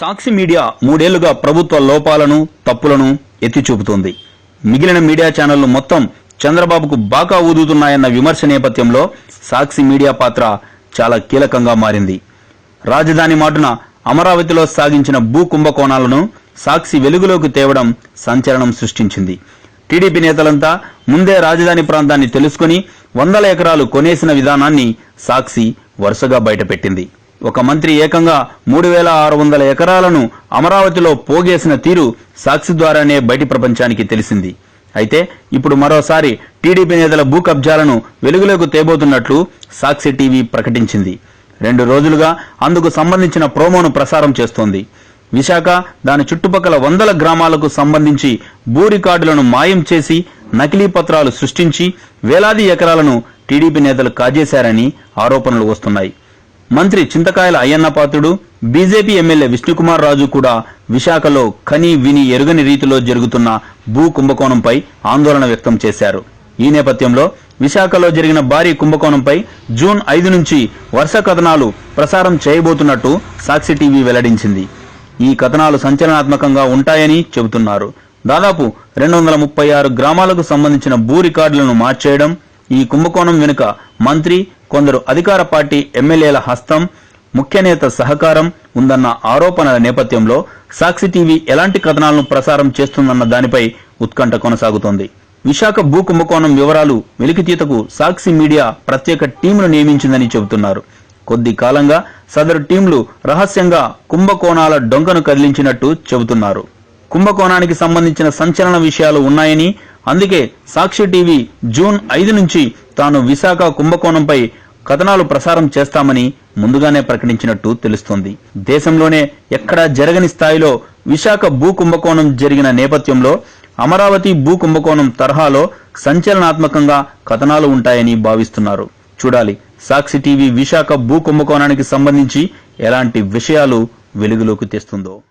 సాక్షి media మూడేళ్ళుగా ప్రభుత్వ లోపాలను తప్పులను ఎత్తి చూపుతోంది మిగిలిన మీడియా ఛానళ్ళు మొత్తం చంద్రబాబుకు బాకా ఊదుతున్నాయన్న విమర్శ నేపథ్యంలో సాక్షి మీడియా పాత్ర చాలా కీలకంగా మారింది. రాజధాని మాటున అమరావతిలో సాగించిన భూ కుంభకోణాలను సాక్షి వెలుగులోకి తేవడం సంచలనం సృష్టించింది. టీడీపీ నేతలంతా ముందే రాజధాని ప్రాంతాన్ని తెలుసుకుని వందల ఎకరాలు కొనేసిన విధానాన్ని సాక్షి వరుసగా బయటపెట్టింది. ఒక మంత్రి ఏకంగా మూడు వేల ఆరు వందల ఎకరాలను అమరావతిలో పోగేసిన తీరు సాక్షి ద్వారానే బయటి ప్రపంచానికి తెలిసింది. అయితే ఇప్పుడు మరోసారి టీడీపీ నేతల భూ కబ్జాలను వెలుగులోకి తేబోతున్నట్లు సాక్షి టీవీ ప్రకటించింది. రెండు రోజులుగా అందుకు సంబంధించిన ప్రోమోను ప్రసారం చేస్తోంది. విశాఖ దాని చుట్టుపక్కల వందల గ్రామాలకు సంబంధించి భూ రికార్డులను మాయం చేసి నకిలీ పత్రాలు సృష్టించి వేలాది ఎకరాలను టీడీపీ నేతలు కాజేశారని ఆరోపణలు వస్తున్నాయి. మంత్రి చింతకాయల అయ్యన్నపాత్రుడు బీజేపీ ఎమ్మెల్యే విష్ణుకుమార్ రాజు కూడా విశాఖలో కని విని ఎరుగని రీతిలో జరుగుతున్న భూ కుంభకోణంపై ఆందోళన వ్యక్తం చేశారు. ఈ నేపథ్యంలో విశాఖలో జరిగిన భారీ కుంభకోణంపై జూన్ ఐదు నుంచి వరుస కథనాలు ప్రసారం చేయబోతున్నట్టు సాక్షి టీవీ వెల్లడించింది. ఈ కథనాలు సంచలనాత్మకంగా ఉంటాయని చెబుతున్నారు. దాదాపు రెండు వందల ముప్పై ఆరు గ్రామాలకు సంబంధించిన భూ రికార్డులను మార్చేయడం ఈ కుంభకోణం వెనుక మంత్రి కొందరు అధికార పార్టీ ఎమ్మెల్యేల హస్తం ముఖ్య నేత సహకారం ఉందన్న ఆరోపణల నేపథ్యంలో సాక్షి టీవీ ఎలాంటి కథనాలను ప్రసారం చేస్తుందన్న దానిపై ఉత్కంఠ కొనసాగుతోంది. విశాఖ భూ కుంభకోణం వివరాలు వెలికితీతకు సాక్షి మీడియా ప్రత్యేక టీంను నియమించిందని చెబుతున్నారు. కొద్ది కాలంగా సదరు టీంలు రహస్యంగా కుంభకోణాల డొంకను కదిలించినట్టు చెబుతున్నారు. కుంభకోణానికి సంబంధించిన సంచలన విషయాలు ఉన్నాయని అందుకే సాక్షి టీవీ జూన్ ఐదు నుంచి తాను విశాఖ కుంభకోణంపై కథనాలు ప్రసారం చేస్తామని ముందుగానే ప్రకటించినట్టు తెలుస్తోంది. దేశంలోనే ఎక్కడా జరగని స్థాయిలో విశాఖ భూ కుంభకోణం జరిగిన నేపథ్యంలో అమరావతి భూ కుంభకోణం తరహాలో సంచలనాత్మకంగా కథనాలు ఉంటాయని భావిస్తున్నారు. చూడాలి. సాక్షి టీవీ విశాఖ భూ కుంభకోణానికి సంబంధించి ఎలాంటి విషయాలు వెలుగులోకి తెస్తుందో.